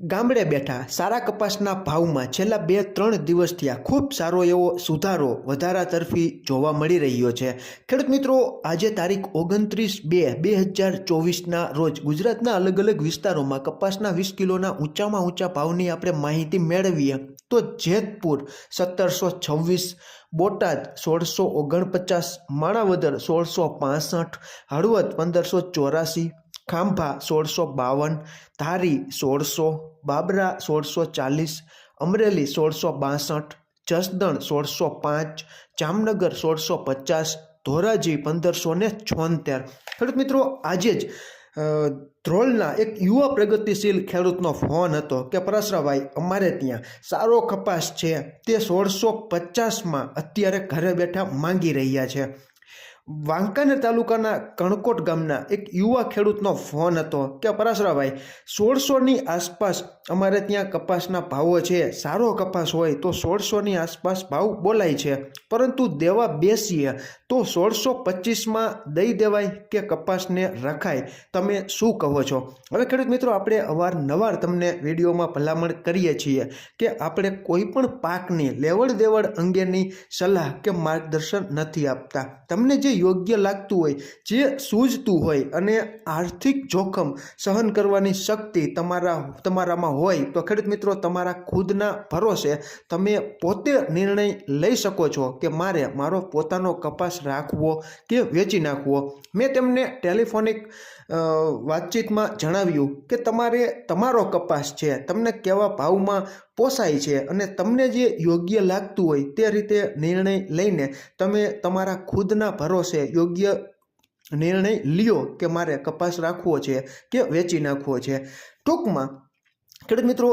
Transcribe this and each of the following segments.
ગામડે બેઠા સારા કપાસના ભાવમાં છેલ્લા બે ત્રણ દિવસથી આ ખૂબ સારો એવો સુધારો વધારા તરફી જોવા મળી રહ્યો છે. ખેડૂત મિત્રો, આજે તારીખ ઓગણત્રીસ બે બે હજાર ચોવીસના રોજ ગુજરાતના અલગ અલગ વિસ્તારોમાં કપાસના વીસ કિલોના ઊંચામાં ઊંચા ભાવની આપણે માહિતી મેળવીએ તો જેતપુર સત્તરસો છવ્વીસ, બોટાદ સોળસો ઓગણપચાસ, માણાવદર સોળસો પાસઠ, હળવદ પંદરસો ચોરાસી ખાંભા સોળસો બાવન, ધારી સોળસો, બાબરા સોળસો ચાલીસ, અમરેલી સોળસો બાસઠ, જસદણ સોળસો પાંચ, જામનગર સોળસો પચાસ, ધોરાજી પંદરસો ને છોતેર. ખેડૂત મિત્રો, આજે જ ધ્રોલના એક યુવા પ્રગતિશીલ ખેડૂતનો ફોન હતો કે પરસરાભાઈ અમારે ત્યાં સારો કપાસ છે. તે સોળસો પચાસમાં અત્યારે ઘરે બેઠા માંગી રહ્યા છે. વાંકાનેર તાલુકાના કણકોટ ગામના એક યુવા ખેડૂતનો ફોન હતો કે, પરાશરાભાઈ, સોળસોની આસપાસ અમારે ત્યાં કપાસના ભાવો છે, સારો કપાસ હોય તો સોળસોની આસપાસ ભાવ બોલાય છે, પરંતુ દેવા બેસીએ તો સોળસો પચીસમાં દઈ દેવાય કે કપાસને રખાય? તમે શું કહો છો? હવે ખેડૂત મિત્રો, આપણે અવારનવાર તમને વિડીયોમાં ભલામણ કરીએ છીએ કે આપણે કોઈ પણ પાકની લેવડ દેવડ અંગેની સલાહ કે માર્ગદર્શન નથી આપતા. તમને જે યોગ્ય લાગતું હોય, જે સૂઝતું હોય અને આર્થિક જોખમ સહન કરવાની શક્તિ તમારા, તમારામાં હોય, તો ખેડૂત મિત્રો, તમારા ખુદના ભરોસે તમે પોતે નિર્ણય લઈ શકો છો કે મારે મારો પોતાનો કપાસ રાખવો કે વેચી નાખવો. મેં તેમને ટેલિફોનિક વાતચીતમાં જણાવ્યું કે તમારે તમારો કપાસ છે. તમને કેવા ભાવમાં પોસાય છે અને તમને જે યોગ્ય લાગતું હોય તે રીતે નિર્ણય લઈને તમે તમારા ખુદના ભરોસે યોગ્ય નિર્ણય લ્યો કે મારે કપાસ રાખવો છે કે વેચી નાખવો છે. ટૂંકમાં, ખેડૂત મિત્રો,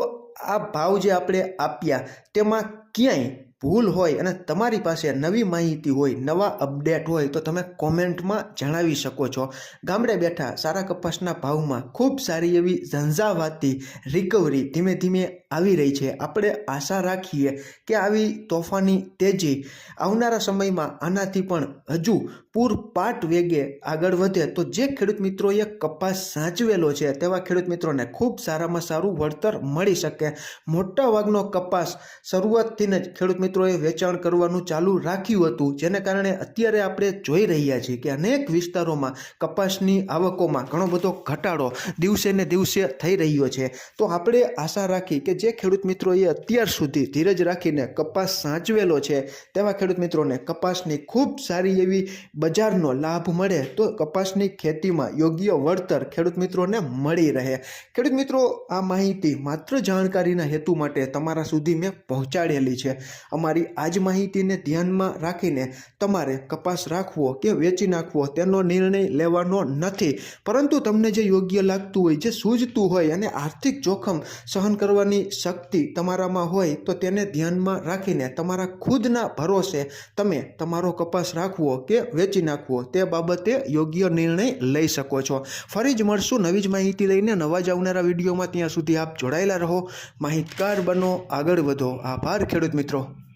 આ ભાવ જે આપણે આપ્યા, તેમાં ક્યાંય ભૂલ હોય અને તમારી પાસે નવી માહિતી હોય, નવા અપડેટ હોય, તો તમે કોમેન્ટમાં જણાવી શકો છો. ગામડે બેઠા સારા કપાસના ભાવમાં ખૂબ સારી એવી ઝંઝાવાતી રિકવરી ધીમે ધીમે આવી રહી છે. આપણે આશા રાખીએ કે આવી તોફાની તેજી આવનારા સમયમાં આનાથી પણ હજુ પૂરપાટ વેગે આગળ વધે. તો જે ખેડૂત મિત્રોએ કપાસ સાચવેલો છે, તેવા ખેડૂત મિત્રોને ખૂબ સારામાં સારું વળતર મળી શકે. મોટા ભાગનો કપાસ શરૂઆતથી જ ખેડૂત મિત્રોએ વેચાણ કરવાનું ચાલુ રાખ્યું હતું, જેને કારણે અત્યારે આપણે જોઈ રહ્યા છીએ કે અનેક વિસ્તારોમાં કપાસની આવકોમાં ઘણો બધો ઘટાડો દિવસે ને દિવસે થઈ રહ્યો છે. તો આપણે આશા રાખી કે જે ખેડૂત મિત્રોએ અત્યાર સુધી ધીરજ રાખીને કપાસ સાચવેલો છે, તેવા ખેડૂત મિત્રોને કપાસની ખૂબ સારી એવી બજારનો લાભ મળે તો કપાસની ખેતીમાં યોગ્ય વળતર ખેડૂત મિત્રોને મળી રહે. ખેડૂત મિત્રો, આ માહિતી માત્ર જાણકારીના હેતુ માટે તમારા સુધી મેં પહોંચાડેલી છે. અમારી આ જ માહિતીને ધ્યાનમાં રાખીને તમારે કપાસ રાખવો કે વેચી નાખવો તેનો નિર્ણય લેવાનો નથી. પરંતુ તમને જે યોગ્ય લાગતું હોય, જે સૂઝતું હોય અને આર્થિક જોખમ સહન કરવાની શક્તિ તમારામાં હોય, તો તેને ધ્યાનમાં રાખીને તમારા ખુદના ભરોસે તમે તમારો કપાસ રાખવો કે વેચી નાખવો, તે બાબતે યોગ્ય નિર્ણય લઈ શકો છો. ફરી જ મળશું નવી જ માહિતી લઈને. નવા જ આવનારા વિડીયોમાં ત્યાં સુધી આપ જોડાયેલા રહો. માહિતગાર બનો, આગળ વધો. આભાર ખેડૂત મિત્રો.